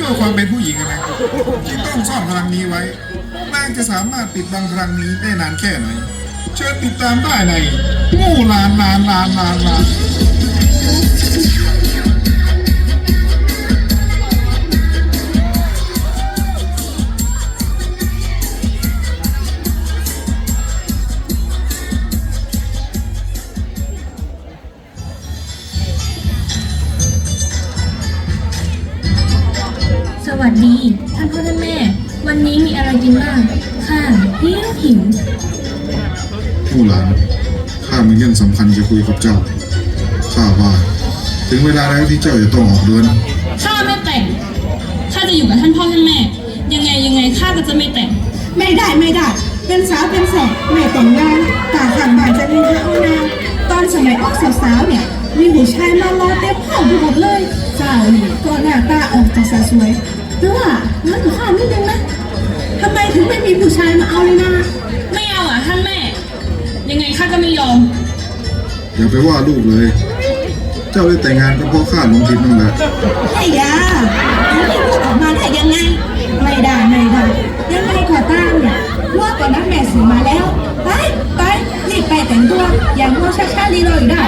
ด้วยความเป็นผู้หญิงนะที่ต้องซ่อนพลังนี้ไว้ นางจะสามารถปิดบังพลังนี้ได้นานแค่ไหน เชิญติดตามได้ในมู่ลานลานลานลานลานาหิวหิวมู่หลานข้ามีเรื่องสำคัญจะคุยกับเจ้า ข้าว่า ถึงเวลาแล้วที่เจ้าจะต้องออกเดิน ข้าไม่แต่ง ข้าจะอยู่กับท่านพ่อท่านแม่ ยังไงยังไงข้าก็จะไม่แต่ง ไม่ได้ไม่ได้ เป็นสาวเป็นแสบแม่แต่งงานตาขันบานจะนินทาเอานาตอนสมัยออกสาวๆเนี่ย มีผู้ชายมารอเต็มห้องไปหมดเลยสาวนี่ก็หน้าตาออกจะสะสวยแต่ว่างั้นกับข้านิดนึงนะทำไม ถึงไม่มีผู้ชายมาเอาเลยนะ ไม่เอาอะท่านแม่ ยังไงข้าก็ไม่ยอม อย่าไปว่าลูกเลย เจ้าได้แต่งงานก็เพราะข้าหลงทิศนั่นแหละไอ้ยามันไม่พูดออกมาได้ยังไง ไม่ได้ไม่ได้ยังไงขอตามเนี่ยว่าก่อนนักแม่สื่อมาแล้ว ไปไปรีบไปแต่งตัว อย่างมัวช้าๆรีรออยู่ได้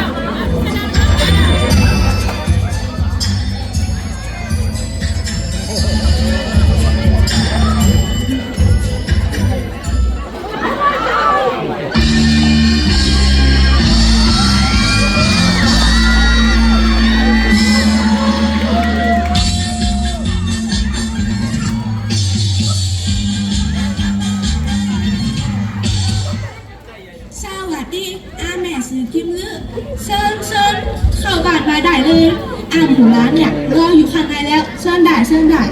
ร้านเนี่ยรออยู่ข้างในแล้วเชิญได้เชิญได้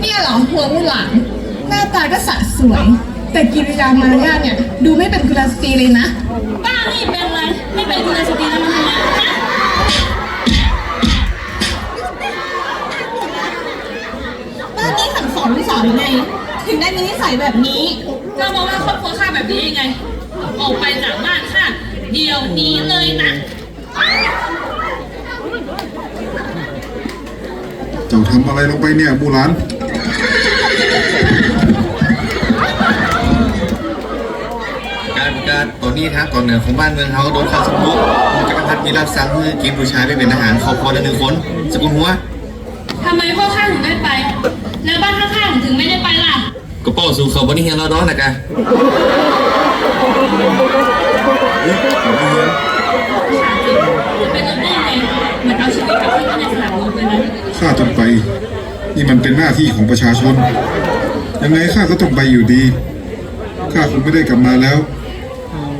เนี่ยเหรอหัวมุหลานหน้าตาก็สะสวย แต่กิริยามารยาทเนี่ย ดูไม่เป็นกุลสตรีเลยนะป้านี่เป็นอะไรไม่เป็นคุณสตรีแล้วมันทำไมฮะบ้านนี้สั่งสอนลูกสาวยังไงถึงได้มีนิสัยแบบนี้เราบอกว่าครอบครัวข้าแบบนี้ยังไง ออกไปจากบ้านข้า เดี๋ยวนี้เลยนะ เจ้าทำอะไรลงไปเนี่ยมู่หลาน การการตอนนี้ทางตอนเหนือของบ้านเมืองเขาโดนข่าวสมมุติคุณจักรพรรดิมีรับสั่งให้เกณฑ์ผู้ชายไปเป็นทหารครอบครัวละหนึ่งคนสกุลหัว ทำไมพ่อข้าถึงไม่ไป แล้วบ้านข้างๆถึงไม่ได้ไปล่ะ ก็เป้าสู่เขาบนนี้เฮียนเราร้อนนะกะ ข้ามาในสนามรบเลยข้าต้องไป นี่มันเป็นหน้าที่ของประชาชน ยังไงข้าก็ต้องไปอยู่ดี ข้าคงไม่ได้กลับมาแล้ว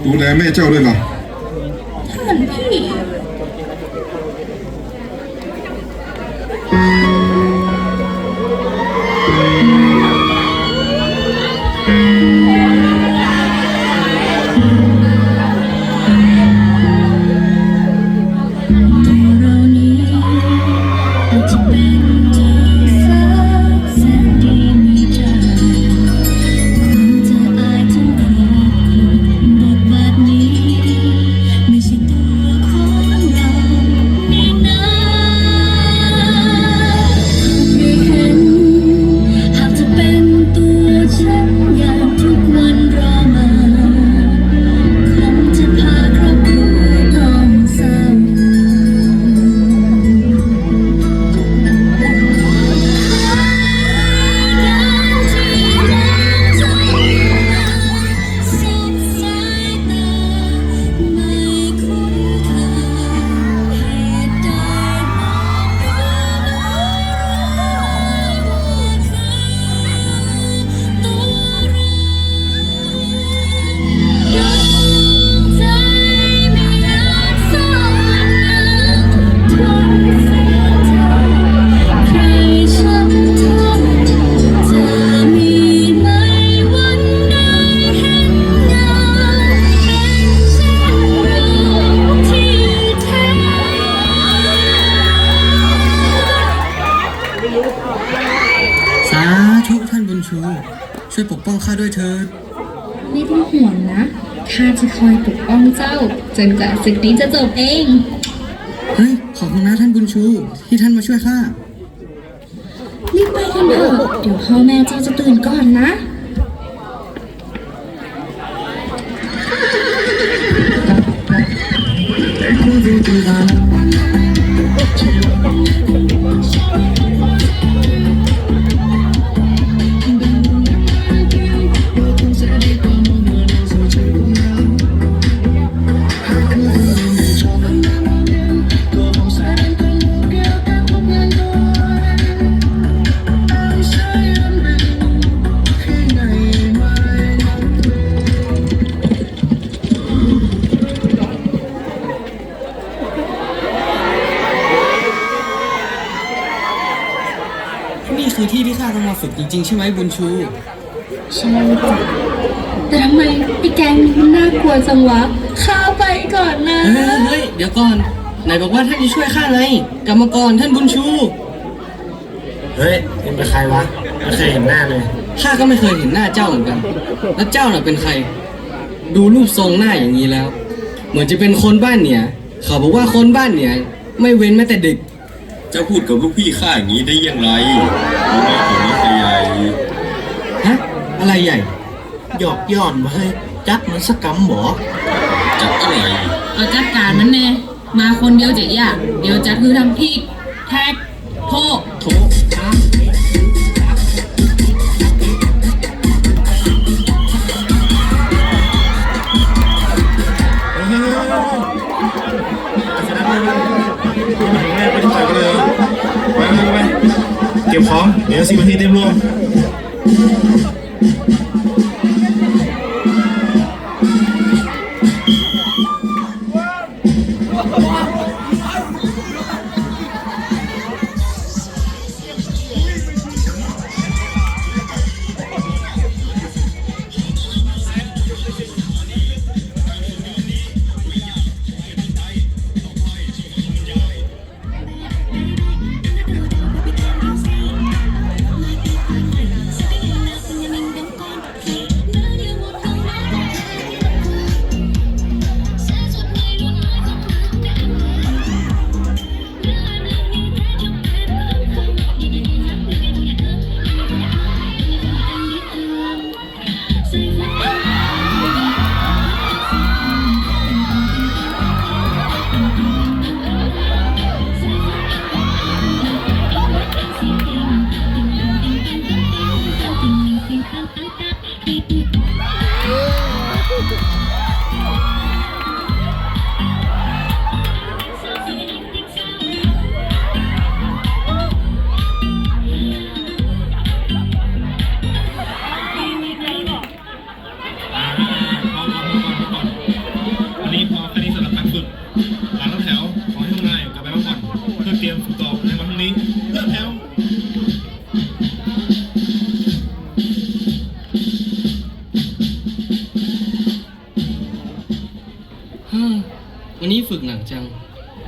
ดูแลแม่เจ้าด้วยล่ะท่านพี่ ข้าด้วยเถิดไม่ต้องห่วงนะ ข้าจะคอยปกป้องเจ้า จนกว่าศึกนี้จะจบเอง เฮ้ย ขอบคุณนะท่านบุญชู ที่ท่านมาช่วยข้า รีบไปกันเถอะ เดี๋ยวพ่อแม่เจ้าจะตื่นก่อนนะ นี่คือที่ที่ข้าต้องมาฝึกจริงๆ ใช่ไหมบุญชู ใช่จ้ะแต่ทำไมไอ้แกงนี้มันน่ากลัวจังวะข้าไปก่อนนะเฮ้ยเฮ้ย เดี๋ยวก่อน ไหนบอกว่าท่านจะช่วยข้าไงกลับมาก่อนท่านบุญชู เฮ้ยเป็นใครวะ ไม่เคยเห็นหน้าเลย ข้าก็ไม่เคยเห็นหน้าเจ้าเหมือนกัน แล้วเจ้าน่ะเป็นใคร ดูรูปทรงหน้าอย่างนี้แล้ว เหมือนจะเป็นคนบ้านเหนียเขาบอกว่าคนบ้านเหนียไม่เว้นแม้แต่เด็ก เจ้าพูดกับลูกพี่ข้าอย่างนี้ได้อย่างไรรู้ไหมตัวนี้ใหญ่ฮะอะไรใหญ่ หยอกย่อนมาเฮ้ยจักเหมือนสกรรมหมอจับอะไรเอาจัดการมันแน่มาคนเดียวจะยาก เดี๋ยวจะคือทำที่แท็กโทษโถค เก็บของเดี๋ยวสิบนาทีเต็มรวม จัง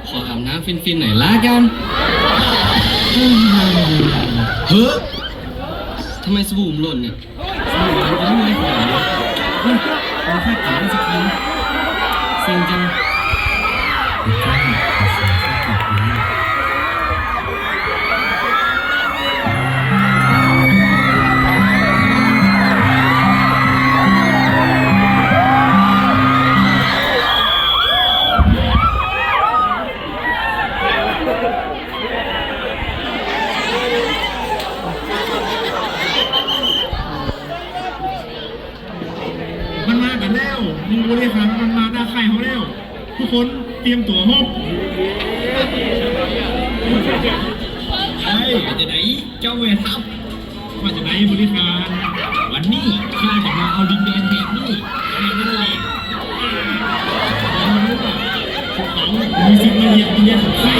ขออาบน้ำฟินๆหน่อยละกันเฮ้อทำไมสบู่มหล่นเนี่ยสบู่มันไม่มีขวาเลยเฮ้ยเราแค่กินได้สักทีเซ็งจัง ไอ้มาจากไหนเจ้าเวทับมาจากไหนบริการวันนี้ข้าจะมาเอาดินแดนแถบนี้แค่นั้นแหละมีสิ่งมาเหยียบดินแดนของข้า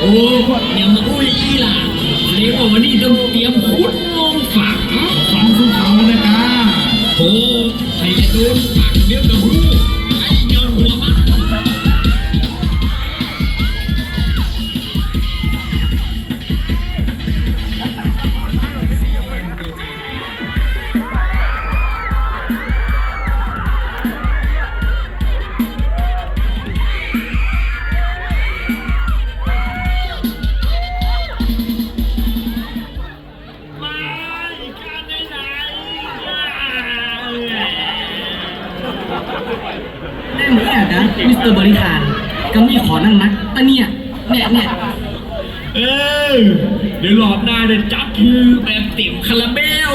โอ้อย่ามาอุ้ยอีหล่ะเรียว่าวันนี้ต้องเตรียมขุดลงฝังฟังสุเขานะกาโอ้ใครจะโดนฝังเดี๋ยวกระหู เดี๋ยวจัดคือแบบติ่มคาราเมล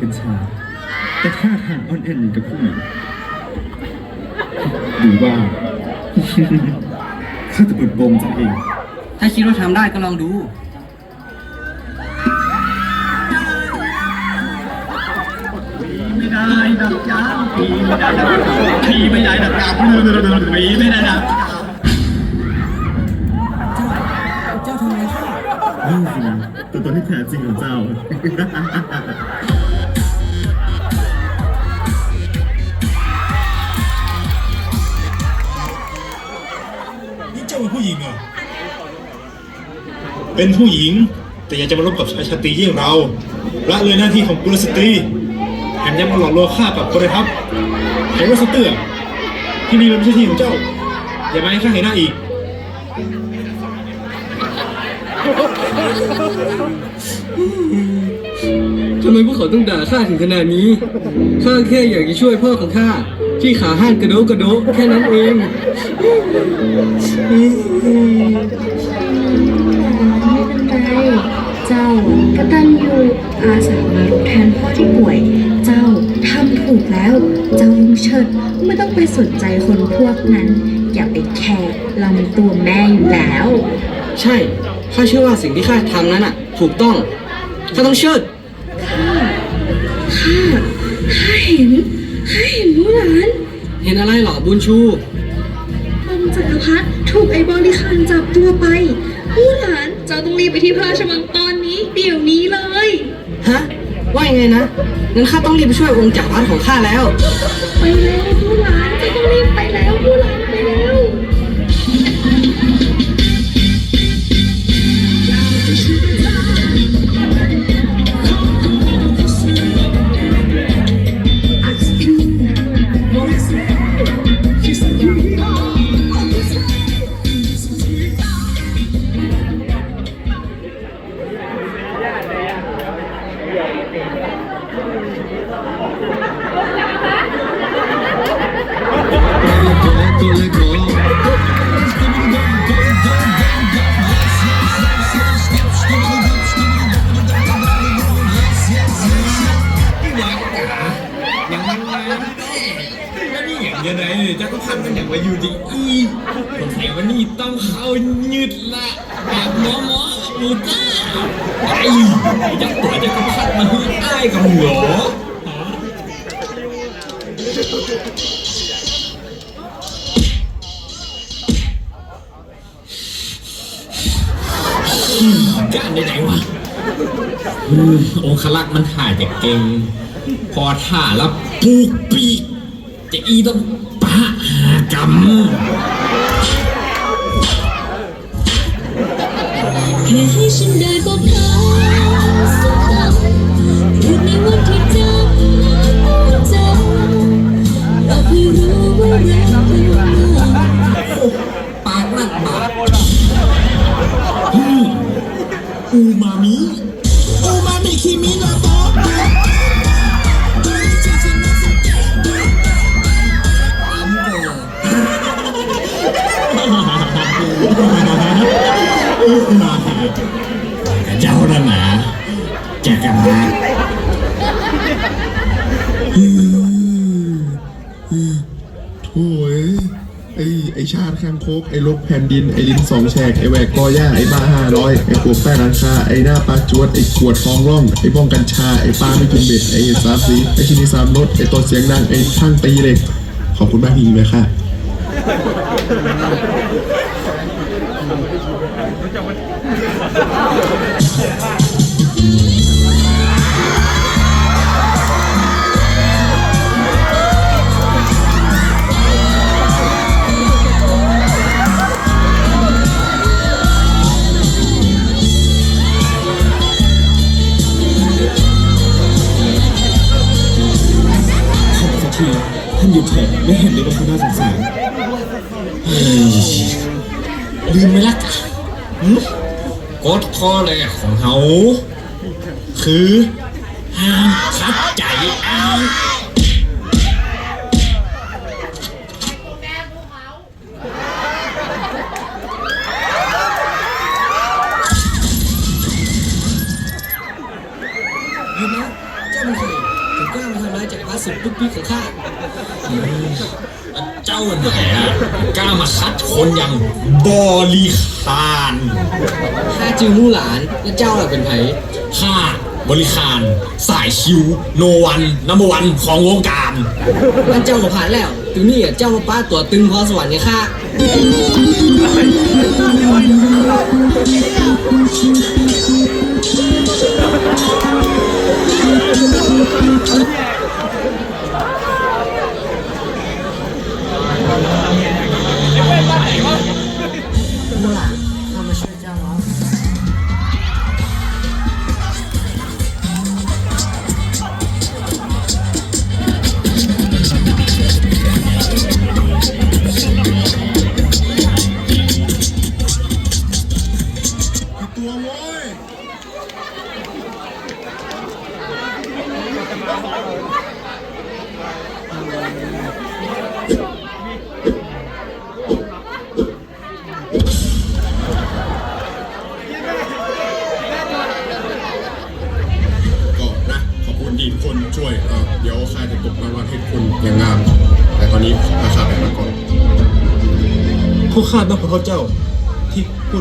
เป็นชายแต่ท่าทางอ่อนแอนเหมือนกับผู้หญิงหรือว่า ข้าจะเปิดโปงเจ้าเอง ถ้าคิดว่าทำได้ก็ลองดู ไม่ได้ดับจ้าปีไม่ได้ดับปีไม่ได้ดับจ้าปีไม่ได้ดับเจ้าทำไมข้านี่สิตัวตนที่แท้จริงของเจ้า เป็นผู้หญิงเหรอเป็นผู้หญิง แต่อยากจะมารบกับชายชาตรีเยี่ยงเราละเลยหน้าที่ของกุลสตรีแถมยังมาหลอกลวงข้ากับคนเลยครับเห็นว่าสเตือที่นี่มันไม่ใช่ที่ของเจ้า อย่ามาให้ข้าเห็นหน้าอีกทำไมพวกเขาต้องด่าข้าถึงขนาดนี้ ข้าแค่อยากจะช่วยพ่อของข้า ที่ขาห้านกระโดกกระโดกแค่นั้นเองไม่เป็นไร เจ้ากตัญญูอาสามาทดแทนพ่อที่ป่วย เจ้าทำถูกแล้ว เจ้าลุงเชิดไม่ต้องไปสนใจคนพวกนั้น อย่าไปแคร์เราเป็นตัวแม่อยู่แล้ว ใช่ข้าเชื่อว่าสิ่งที่ข้าทำนั้นอะ ถูกต้องข้าต้องเชิดข้าข้าข้าเห็น ข้าเห็นผู้หลานเห็นอะไรเหรอบุญชู องค์จักรพรรดิถูกไอ้บริคารจับตัวไปผู้หลานเจ้าต้องรีบไปที่พระราชวังตอนนี้ เดี๋ยวนี้เลย ฮะ ว่ายังไงนะ งั้นข้าต้องรีบไปช่วยองค์จักรพรรดิของข้าแล้ว ไปแล้วผู้ ยังไม่มาแล้วนี่อย่างยังไงเนี่ยเจ้าก็พันกันอย่างว่าอยู่ดีอีสงสัยวันนี้ต้องเข้ายืดละแบบหมอหมอหมูต้าไอ้เจ้าตัวเจ้าก็พันมาฮืออ้ายกับหัว การได้ไหนวะอืมองคลักษ์มันถ่ายแต่เก่ง พอถ่าแล้วปูกปีกจะอีต้องปะหากรรมแค่ให้ฉันได้บอกเขาสักคำพูดในวันที่เจอเจอเราเพิ่รู้ว่าเราเป็น อูมามิอูมามิคิมิโนโตะ ชาติข้างโคกไอ้ลบแผ่นดินไอ้ลิ้นสองแฉกไอ้แหวกกอย่าไอ้บ้าห้าร้อยไอ้ขวบแป้ร้านค้าไอ้หน้าปลาจวดไอ้ขวดทองร่องไอ้บ้องกัญชาไอ้ปลาไม่กินเบ็ดไอ้สามสีไอ้ชินีสามรสไอ้ตัวเสียงดังไอ้ช่างตีเหล็กขอบคุณมากที่ยินไหมค่ะ หยุดเถอะไม่เห็นเลยว่าเขาน่าสงสารเฮ้ยลืมไหมล่ะหึกฎข้อแรกของเขาคือห้ามคัดใจอ้า ไหนอะกล้ามาคัดคนอย่างบริคารข้าจือมู่หลาน และเจ้าล่ะเป็นไผข้าบริคารสายคิว โนวันนัมวันของวงการบ้านเจ้าก็ผ่านแล้วถึงนี่อะเจ้ามาป้าตัวตึงพอสวรรค์เนี่ยข้า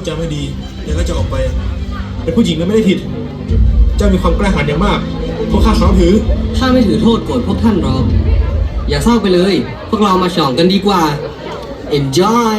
จาไม่ดีแล้วก็จะออกไป เป็นผู้หญิงนั้นไม่ได้ผิด เจ้ามีความกล้าหาญอย่างมาก พวกข้าขอถือ ข้าไม่ถือโทษโกรธพวกท่านหรอก อย่าเศร้าไปเลย พวกเรามาฉลองกันดีกว่า enjoy